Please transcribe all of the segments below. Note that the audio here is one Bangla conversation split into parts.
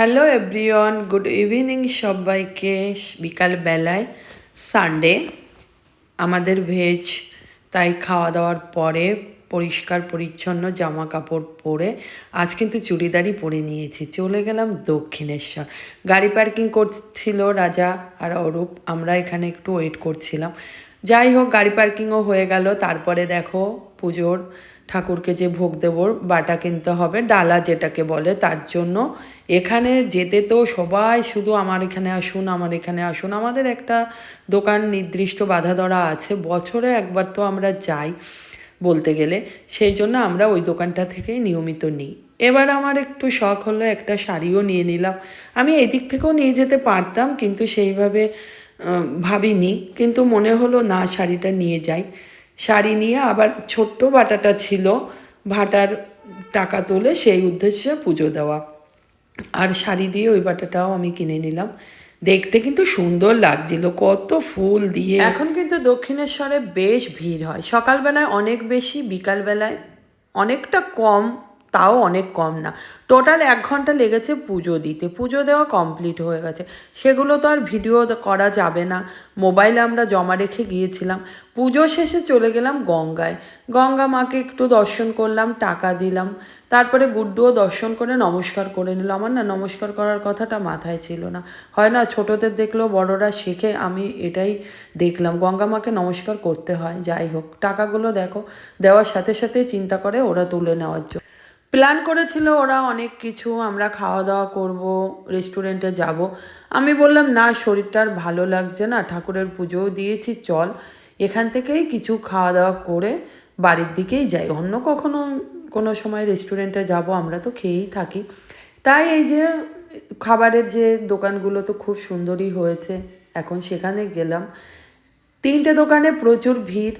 হ্যালো এভরিওয়ান গুড ইভিনিং সবাইকে। বিকাল বেলায় সানডে আমাদের ভেজ তাই খাওয়া দাওয়ার পরে পরিষ্কার পরিচ্ছন্ন জামা কাপড় পরে আজ কিন্তু চুড়িদারই পরে নিয়েছি। চলে গেলাম দক্ষিণেশ্বর। গাড়ি পার্কিং করছিল রাজা আর অরূপ, আমরা এখানে একটু ওয়েট করছিলাম। যাই হোক, গাড়ি পার্কিংও হয়ে গেল। তারপরে দেখো পুজোর ঠাকুরকে যে ভোগ দেবর বাটা কিনতে হবে, ডালা যেটাকে বলে, তার জন্য। এখানে যেতে তো সবাই শুধু আমার এখানে আসুন, আমার এখানে আসুন। আমাদের একটা দোকান নির্দিষ্ট বাধা ধরা আছে, বছরে একবার তো আমরা যাই বলতে গেলে। সেই জন্য আমরা ওই দোকানটা থেকেই নিয়মিত নিই। এবার আমার একটু শখ হলো, একটা শাড়িও নিয়ে নিলাম। আমি এদিক থেকেও নিয়ে যেতে পারতাম, কিন্তু সেইভাবে ভাবিনি। কিন্তু মনে হলো, না, শাড়িটা নিয়ে যাই। শাড়ি নিয়ে আবার ছোট্ট বাটাটা ছিল, ভাটার টাকা তুলে সেই উদ্দেশ্যে পুজো দেওয়া। আর শাড়ি দিয়ে ওই বাটাটাও আমি কিনে নিলাম। দেখতে কিন্তু সুন্দর লাগছিল, কত ফুল দিয়ে। এখন কিন্তু দক্ষিণেশ্বরে বেশ ভিড় হয়। সকালবেলায় অনেক বেশি, বিকালবেলায় অনেকটা কম। তাও অনেক কম না। টোটাল এক ঘণ্টা লেগেছে পুজো দিতে। পুজো দেওয়া কমপ্লিট হয়ে গেছে। সেগুলো তো আর ভিডিও করা যাবে না। মোবাইলে আমরা জমা রেখে গিয়েছিলাম। পুজো শেষে চলে গেলাম গঙ্গায়। গঙ্গা মাকে একটু দর্শন করলাম, টাকা দিলাম। তারপরে গুড্ডুও দর্শন করে নমস্কার করে নিল। আমার না নমস্কার করার কথাটা মাথায় ছিল না। হয় না ছোটদের দেখলেও বড়রা শেখে, আমি এটাই দেখলাম। গঙ্গা মাকে নমস্কার করতে হয়, যাই হোক। টাকাগুলো দেখো, দেওয়ার সাথে সাথে চিন্তা করে ওরা তুলে নেওয়ার জন্য। প্ল্যান করেছিল ওরা অনেক কিছু, আমরা খাওয়া দাওয়া করব রেস্টুরেন্টে যাব। আমি বললাম, না শরীরটা আর ভালো লাগছে না, ঠাকুরের পুজোও দিয়েছি, চল। এখান থেকেই কিছু খাওয়া দাওয়া করে বাড়ির দিকেই যাই। অন্য কখনো কোনো সময় রেস্টুরেন্টে যাব, আমরা তো খেয়েই থাকি। তাই এই যে খাবারের যে দোকানগুলো তো খুব সুন্দরই হয়েছে, এখন সেখানে গেলাম। তিনটে দোকানে প্রচুর ভিড়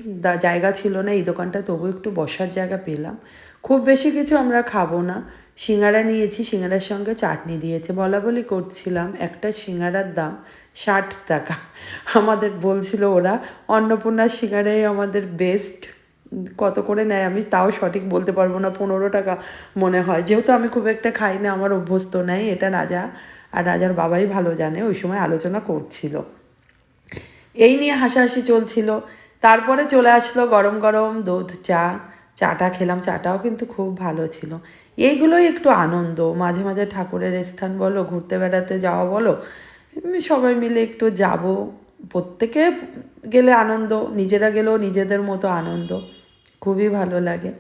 জায়গা ছিল না, এই দোকানটা তবু একটু বসার জায়গা পেলাম। খুব বেশি কিছু আমরা খাব না। সিঙ্গারা নিয়েছি, সিঙ্গারার সঙ্গে চাটনি দিয়েছে। বলা বলি করছিলাম, একটা সিঙ্গারার দাম ষাট টাকা। আমাদের বলছিল ওরা, অন্নপূর্ণার সিঙ্গারাই আমাদের বেস্ট কত করে নেয় আমি তাও সঠিক বলতে পারব না, পনেরো টাকা মনে হয়। যেহেতু আমি খুব একটা খাই না, আমার অভ্যস্ত নেই, এটা রাজা আর রাজার বাবাই ভালো জানে, ওই সময় আলোচনা করছিল। এই নিয়ে হাসাহাসি চলছিল। তারপরে চলে আসলো গরম গরম দুধ, চা। চাটা খেলাম, চাটাও কিন্তু খুব ভালো ছিল। এইগুলোই একটু আনন্দ। মাঝে মাঝে ঠাকুরের স্থান বলো, ঘুরতে বেড়াতে যাওয়া বলো সবাই মিলে একটু যাব। প্রত্যেকে গেলে আনন্দ, নিজেরা গেলেও নিজেদের মতো আনন্দ। খুবই ভালো লাগে।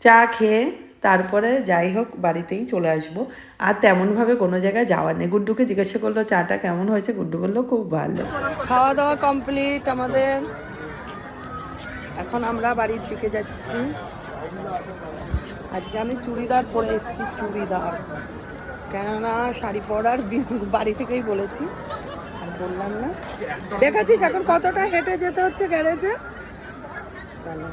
চা খেয়ে তারপরে যাই হোক, বাড়িতেই চলে আসব। আর তেমনভাবে কোনো জায়গায় যাওয়ার নেই। গুড্ডুকে জিজ্ঞাসা করল, চাটা কেমন হয়েছে? গুড্ডু বলল, খুব ভালো। খাওয়া দাওয়া কমপ্লিট আমাদের। এখন আমরা বাড়ির দিকে যাচ্ছি। আজকে আমি চুড়িদার পরে এসেছি, চুড়িদার। কেননা শাড়ি পরার বাড়ি থেকেই বলেছি, আর বললাম না। দেখাচ্ছিস এখন কতটা হেঁটে যেতে হচ্ছে গ্যারেজে? চলো।